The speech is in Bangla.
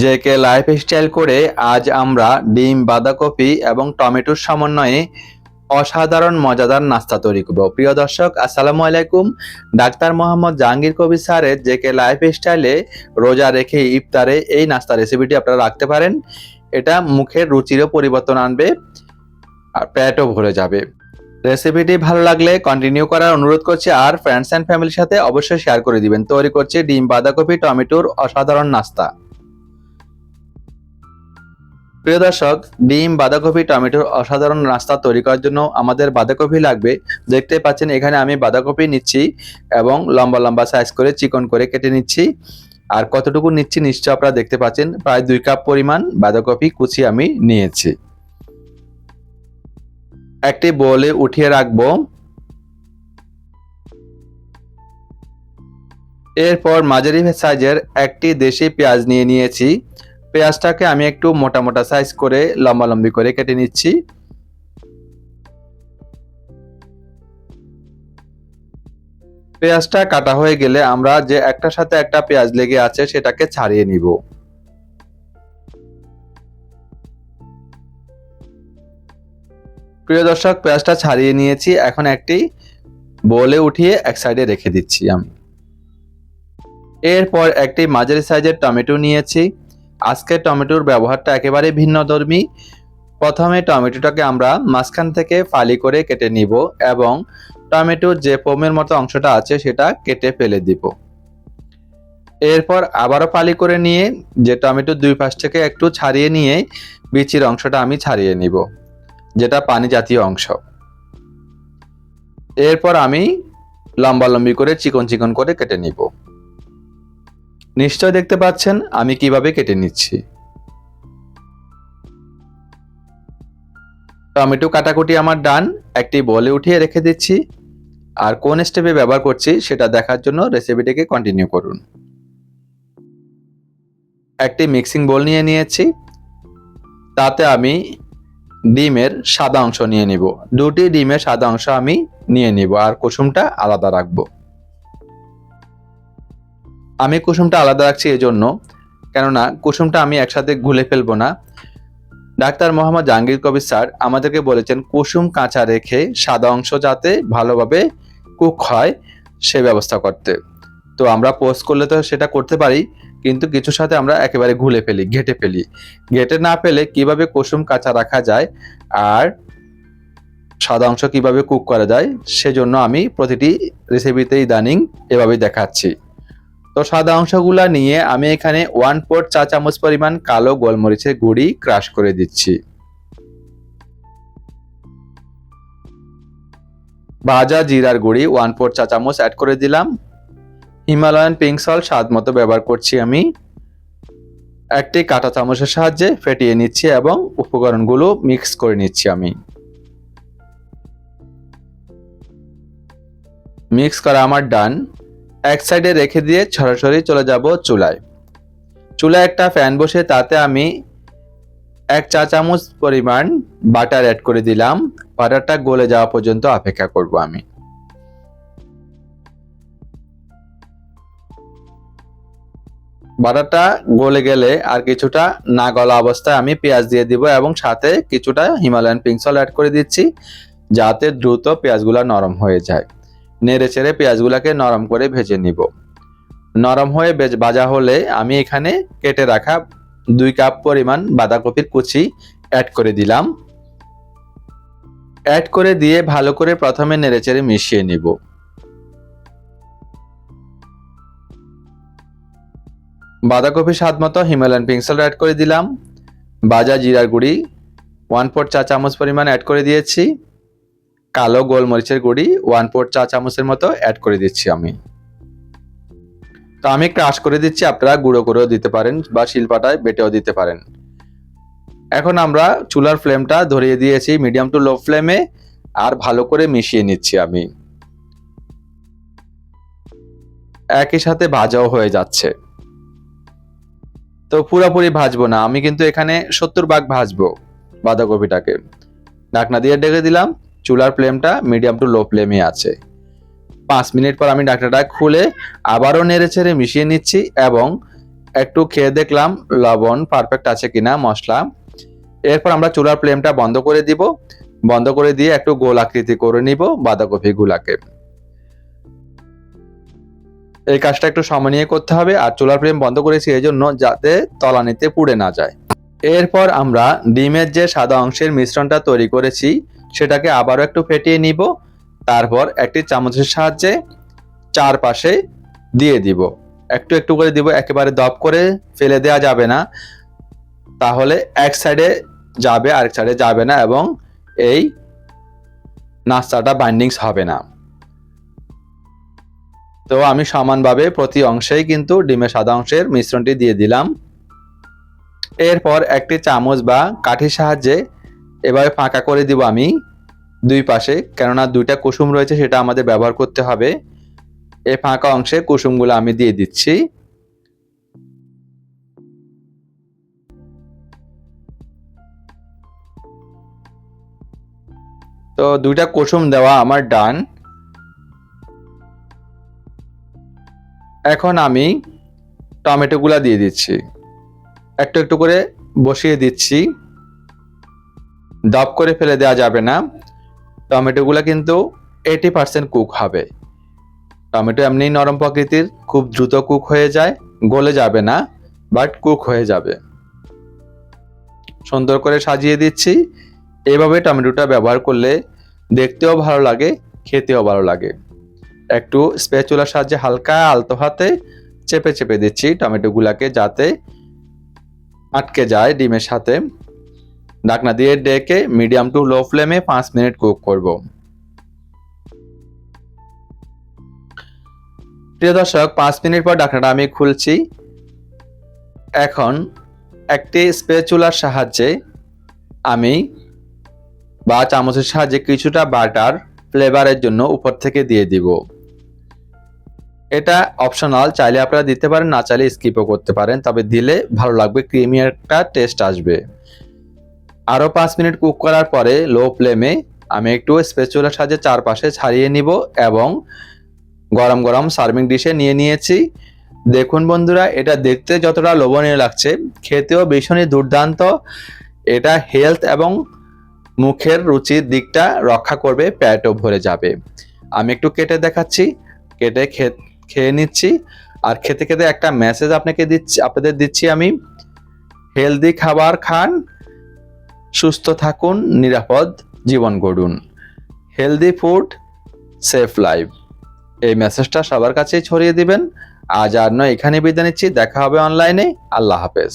যে কে লাইফ স্টাইল করে আজ আমরা ডিম, বাঁধাকপি এবং টমেটোর সমন্বয়ে অসাধারণ মজাদার নাস্তা তৈরি করব। প্রিয় দর্শক, আসসালামু আলাইকুম। ডাক্তার মোহাম্মদ জাহাঙ্গীর কবির স্যারের যে কে লাইফ স্টাইলে রোজা রেখে ইফতারে এই নাস্তা রেসিপিটি আপনারা রাখতে পারেন। এটা মুখের রুচিরও পরিবর্তন আনবে, আর পেটও ভরে যাবে। রেসিপিটি ভালো লাগলে কন্টিনিউ করার অনুরোধ করছি, আর ফ্রেন্ডস অ্যান্ড ফ্যামিলির সাথে অবশ্যই শেয়ার করে দিবেন। তৈরি করছি ডিম, বাঁধাকপি, টমেটোর অসাধারণ নাস্তা। প্রিয় দর্শক, ডিম, বাঁধাকপি, টমেটোর অসাধারণ নাস্তা তৈরি করার জন্য আমাদের বাঁধাকপি লাগবে। দেখতে পাচ্ছেন, এখানে আমি বাঁধাকপি নিচ্ছি এবং লম্বা লম্বা সাইজ করে চিকন করে কেটে নিচ্ছি। আর কতটুকু নিচ্ছি নিশ্চয় আপনারা দেখতে পাচ্ছেন, প্রায় দুই কাপ পরিমাণ বাঁধাকপি কুচি আমি নিয়েছি। একটি বোলে উঠিয়ে রাখব। এরপর মাঝারি সাইজের একটি দেশি পেঁয়াজ নিয়ে নিয়েছি। পেঁয়াজটাকে আমি একটু মোটা মোটা সাইজ করে লম্বা লম্বি করে কেটে নিচ্ছি। পেঁয়াজটা কাটা হয়ে গেলে আমরা যে একটার সাথে একটা পেঁয়াজ লেগে আছে সেটাকে ছাড়িয়ে নিব। প্রিয় দর্শক, পেঁয়াজটা ছাড়িয়ে নিয়েছি। এখন একটি বলে উঠিয়ে এক সাইডে রেখে দিচ্ছি আমি। এরপর একটি মাঝারি সাইজের টমেটো নিয়েছি। আজকে টমেটোর ব্যবহারটা একেবারে ভিন্ন ধর্মী। প্রথমে টমেটোটাকে আমরা মাঝখান থেকে ফালি করে কেটে নিব এবং টমেটোর যে পোমের মতো অংশটা আছে সেটা কেটে ফেলে দিব। এরপর আবারও ফালি করে নিয়ে যে টমেটোর দুই পাশ থেকে একটু ছাড়িয়ে নিয়ে বিচির অংশটা আমি ছাড়িয়ে নিব, যেটা পানি জাতীয় অংশ। এরপর আমি লম্বা লম্বি করে চিকন চিকন করে কেটে নিব। নিশ্চয় দেখতে পাচ্ছেন, আমি কীভাবে কেটে নিচ্ছি। টমেটো কাটাকুটি আমার ডান, একটি বলে উঠিয়ে রেখে দিচ্ছি। আর কোন স্টেপে ব্যবহার করছি, সেটা দেখার জন্য রেসিপিটিকে কন্টিনিউ করুন। একটি মিক্সিং বোল নিয়ে নিয়েছি। তাতে আমি ডিমের সাদা অংশ নিয়ে নিব। দুটি ডিমের সাদা অংশ আমি নিয়ে নিব। আর কুসুমটা আলাদা রাখব। আমি কুসুমটা আলাদা রাখছি এজন্য, কেননা কুসুমটা আমি একসাথে ঘুলে ফেলব না। ডাক্তার মোহাম্মদ জাহাঙ্গীর কবির স্যার আমাদেরকে বলেছেন, কুসুম কাঁচা রেখে সাদা অংশ যাতে ভালোভাবে কুক হয়, সে ব্যবস্থা করতে। তো আমরা পোস্ট করলে তো সেটা করতে পারি, কিন্তু কিছুর সাথে আমরা একেবারে ঘুলে ফেলি, ঘেটে ফেলি। ঘেটে না ফেলে কীভাবে কুসুম কাঁচা রাখা যায় আর সাদা অংশ কীভাবে কুক করা যায়, সেজন্য আমি প্রতিটি রেসিপিতে ইদানিং এভাবেই দেখাচ্ছি। তো সাদা অংশগুলা নিয়ে আমি এখানে ওয়ান ফোর চা চামচ পরিমাণ কালো গোলমরিচের গুঁড়ি ক্রাশ করে দিচ্ছি। ভাজা জিরার গুঁড়ি ওয়ান ফোর চা চামচ অ্যাড করে দিলাম। হিমালয়ান পিঙ্ক সল্ট স্বাদ মতো ব্যবহার করছি আমি। একটি কাঁটা চামচের সাহায্যে ফেটিয়ে নিচ্ছি এবং উপকরণগুলো মিক্স করে নিচ্ছি আমি। মিক্স করা আমার ডান এক সাইডে রেখে দিয়ে সরাসরি চলে যাব চুলায়। চুলায় একটা ফ্যান বসে, তাতে আমি এক চা চামচ পরিমাণ বাটার অ্যাড করে দিলাম। বাটারটা গলে যাওয়া পর্যন্ত অপেক্ষা করব আমি। বাটারটা গলে গেলে আর কিছুটা না গলা অবস্থায় আমি পেঁয়াজ দিয়ে দিব এবং সাথে কিছুটা হিমালয়ান পিঙ্ক সল অ্যাড করে দিচ্ছি, যাতে দ্রুত পেঁয়াজগুলো নরম হয়ে যায়। নেড়ে চেড়ে পেঁয়াজগুলোকে নরম করে ভেজে নিব। নরম হয়ে বেজ ভাজা হলে আমি এখানে কেটে রাখা দুই কাপ পরিমাণ বাঁধাকপির কুচি অ্যাড করে দিলাম। অ্যাড করে দিয়ে ভালো করে প্রথমে নেড়ে চেড়ে মিশিয়ে নিব। বাঁধাকপি স্বাদ মতো হিমালয়ান পিঙ্কসল অ্যাড করে দিলাম। বাজা জিরার গুঁড়ি ওয়ান ফোর চা চামচ পরিমাণ অ্যাড করে দিয়েছি। কালো গোলমরিচের গুঁড়ি ওয়ান ফোর চা চামচের মতো অ্যাড করে দিচ্ছি আমি। তো আমি ক্রাশ করে দিচ্ছি, আপনারা গুঁড়ো করেও দিতে পারেন বা শিলপাটায় বেটেও দিতে পারেন। এখন আমরা চুলার ফ্লেমটা ধরিয়ে দিয়েছি মিডিয়াম টু লো ফ্লেমে আর ভালো করে মিশিয়ে নিচ্ছি আমি। একই সাথে ভাজাও হয়ে যাচ্ছে। তো পুরোপুরি ভাজবো না, আমি কিন্তু এখানে সত্তর ভাগ ভাজবো বাঁধাকপিটাকে। ঢাকনা দিয়ে ডেকে দিলাম চুলার ফ্লেমটা মিডিয়াম টু লো ফ্লেমে আছে। পাঁচ মিনিট পর আমি ডাকনাটা খুলে আবারও নেড়ে ছেড়ে মিশিয়ে নিচ্ছি এবং একটু খেয়ে দেখলাম লবণ পারফেক্ট আছে কিনা মশলা। এরপর আমরা চুলার ফ্লেমটা বন্ধ করে দিব। বন্ধ করে দিয়ে একটু গোল আকৃতি করে নিব বাঁধাকপি গুলাকে। এই কাজটা একটু সময় নিয়ে করতে হবে আর চুলার ফ্লেম বন্ধ করেছি এই জন্য যাতে তলানিতে পুড়ে না যায়। এরপর আমরা ডিমের যে সাদা অংশের মিশ্রণটা তৈরি করেছি সেটাকে আবারও একটু ফেটিয়ে নিব, তারপর একটি চামচের সাহায্যে চারপাশে দিয়ে দিব। একটু একটু করে দিব, একেবারে দপ করে ফেলে দেওয়া যাবে না। তাহলে এক সাইডে যাবে, আরেক সাইডে যাবে না এবং এই নাস্তাটা বাইন্ডিংস হবে না। তো আমি সমানভাবে প্রতি অংশেই কিন্তু ডিমের সাদা অংশের মিশ্রণটি দিয়ে দিলাম। এরপর একটি চামচ বা কাঠির সাহায্যে এভাবে ফাঁকা করে দিব আমি দুই পাশে। কেননা দুইটা কুসুম রয়েছে, সেটা আমাদের ব্যবহার করতে হবে। এই ফাঁকা অংশে কুসুমগুলো আমি দিয়ে দিচ্ছি। তো দুইটা কুসুম দেওয়া আমার ডান। এখন আমি টমেটোগুলা দিয়ে দিচ্ছি। একটু একটু করে বসিয়ে দিচ্ছি। দপ করে ফেলে দেওয়া যাবে না। টমেটোগুলো কিন্তু এইটি পার্সেন্ট কুক হবে। টমেটো এমনি নরম প্রকৃতির, খুব দ্রুত কুক হয়ে যায়, গলে যাবে না বাট কুক হয়ে যাবে। সুন্দর করে সাজিয়ে দিচ্ছি। এভাবে টমেটোটা ব্যবহার করলে দেখতেও ভালো লাগে, খেতেও ভালো লাগে। একটু স্পেচুলার সাহায্যে হালকা আলতো হাতে চেপে চেপে দিচ্ছি টমেটোগুলাকে যাতে আটকে যায় ডিমের সাথে। ঢাকনা দিয়ে ডেকে মিডিয়াম টু লো ফ্লেমে পাঁচ মিনিট কুক করব। প্রিয় দর্শক, পাঁচ মিনিট পর ঢাকনাটা আমি খুলছি। এখন একটি স্পেচুলার সাহায্যে আমি বা চামচের সাহায্যে কিছুটা বাটার ফ্লেভারের জন্য উপর থেকে দিয়ে দিব। এটা অপশনাল চাইলে আপনারা দিতে পারেন, না চাইলে স্কিপও করতে পারেন, তবে দিলে ভালো লাগবে ক্রিমি একটা টেস্ট আসবে। আরও পাঁচ মিনিট কুক করার পরে লো ফ্লেমে আমি একটু স্পেচুলার সাহায্যে চারপাশে ছাড়িয়ে নিব এবং গরম গরম সার্ভিং ডিশে নিয়ে নিয়েছি। দেখুন বন্ধুরা, এটা দেখতে যতটা লোভনীয় লাগছে, খেতেও ভীষণই দুর্দান্ত। এটা হেলথ এবং মুখের রুচির দিকটা রক্ষা করবে প্যাটও ভরে যাবে। আমি একটু কেটে দেখাচ্ছি, কেটে খেয়ে নিচ্ছি। আর খেতে খেতে একটা মেসেজ আপনাকে দিচ্ছি, আপনাদের দিচ্ছি আমি হেলদি খাবার খান সুস্থ থাকুন, নিরাপদ জীবন গড়ুন। হেলদি ফুড সেফ লাইফ এই মেসেজটা সবার কাছেই ছড়িয়ে দিবেন। আজ আর নয় এখানে বিদায় নিচ্ছি। দেখা হবে অনলাইনে আল্লাহ হাফেজ।